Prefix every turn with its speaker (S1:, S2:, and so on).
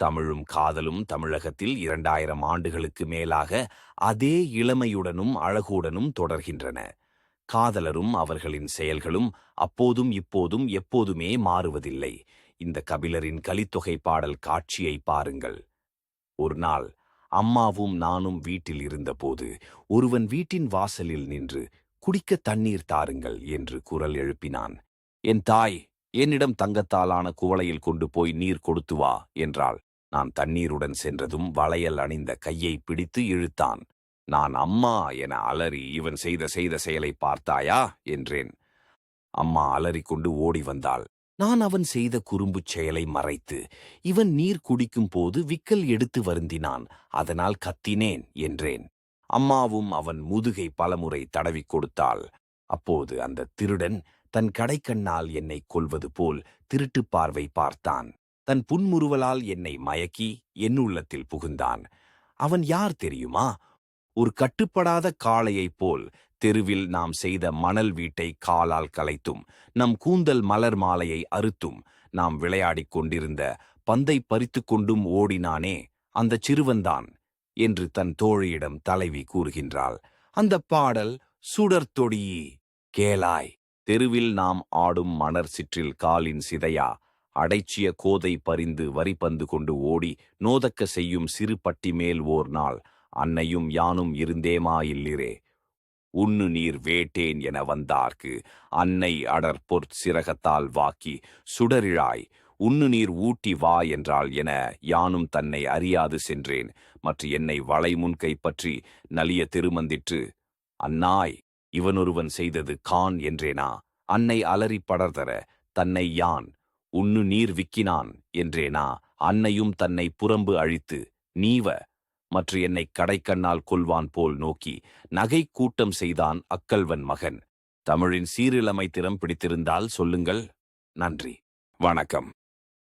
S1: தமிழும் காதலும் தமிழகத்தில் இரண்டாயிரம் ஆண்டுகளுக்கு மேலாக அதே இளமையுடனும் அழகுடனும் தொடர்கின்றன. காதலரும் அவர்களின் செயல்களும் அப்போதும் இப்போதும் எப்போதுமே மாறுவதில்லை. இந்த கபிலரின் கலித்தொகை பாடல் காட்சியை பாருங்கள். ஒரு நாள் அம்மாவும் நானும் வீட்டில் இருந்தபோது ஒருவன் வீட்டின் வாசலில் நின்று குடிக்க தண்ணீர் தாருங்கள் என்று குரல் எழுப்பினான். என் தாய் என்னிடம் தங்கத்தாலான குவளையில் கொண்டு போய் நீர் கொடுத்து வா என்றாள். நான் தண்ணீருடன் சென்றதும் வளையல் அணிந்த கையை பிடித்து இழுத்தான். நான் அம்மா என அலறி இவன் செய்த செய்த செயலை பார்த்தாயா? என்றேன். அம்மா அலறிக்கொண்டு ஓடி வந்தாள். நான் அவன் செய்த குறும்புச் செயலை மறைத்து இவன் நீர் குடிக்கும் போது விக்கல் எடுத்து வருந்தினான் அதனால் கத்தினேன் என்றேன். அம்மாவும் அவன் முதுகை பலமுறை தடவிக் கொடுத்தாள். அப்போது அந்த திருடன் தன் கடைக்கண்ணால் என்னை கொல்வது போல் திருட்டுப் பார்வை பார்த்தான். தன் புன்முறுவலால் என்னை மயக்கி என் உள்ளத்தில் புகுந்தான். அவன் யார் தெரியுமா? ஒரு கட்டுப்படாத காளையைப் போல் தெருவில் நாம் செய்த மணல் வீட்டை காலால் கலைத்தும் நம் கூந்தல் மலர் மாலையை அறுத்தும் நாம் விளையாடிக் கொண்டிருந்த பந்தை பறித்துக் கொண்டும் ஓடினானே அந்த சிறுவன்தான் என்று தன் தோழியிடம் தலைவி கூறுகின்றாள். அந்த பாடல் சுடர்தொடியீ கேளாய் தெருவில் நாம் ஆடும் மணர் சிற்றில் காலின் சிதையா அடைச்சிய கோதை பறிந்து வரிபந்து கொண்டு ஓடி நோதக்க செய்யும் சிறு பட்டி மேல் ஓர் நாள். அன்னையும் யானும் இருந்தேமா இல்லிரே? உண்ணு நீர் வேட்டேன் என வந்தார்க்கு. அன்னை அடர் பொற் சிறகத்தால் வாக்கி சுடரிழாய் உண்ணு நீர் ஊட்டி வா என்றால் என யானும் தன்னை அறியாது சென்றேன். மற்ற என்னை வளைமுன் கைப்பற்றி நலிய திருமந்திற்று அன்னாய் இவனொருவன் செய்தது கான் என்றேனா? அன்னை அலறி படர்தர தன்னை யான் உன்னு நீர் விக்கினான் என்றேனா அன்னையும் தன்னை புறம்பு அழித்து நீவ மற்ற என்னை கடைக்கண்ணால் கொல்வான் போல் நோக்கி நகை கூட்டம் செய்தான் அக்கல்வன் மகன். தமிழின் சீரிழமை திறம் பிடித்திருந்தால் சொல்லுங்கள். நன்றி. வணக்கம்.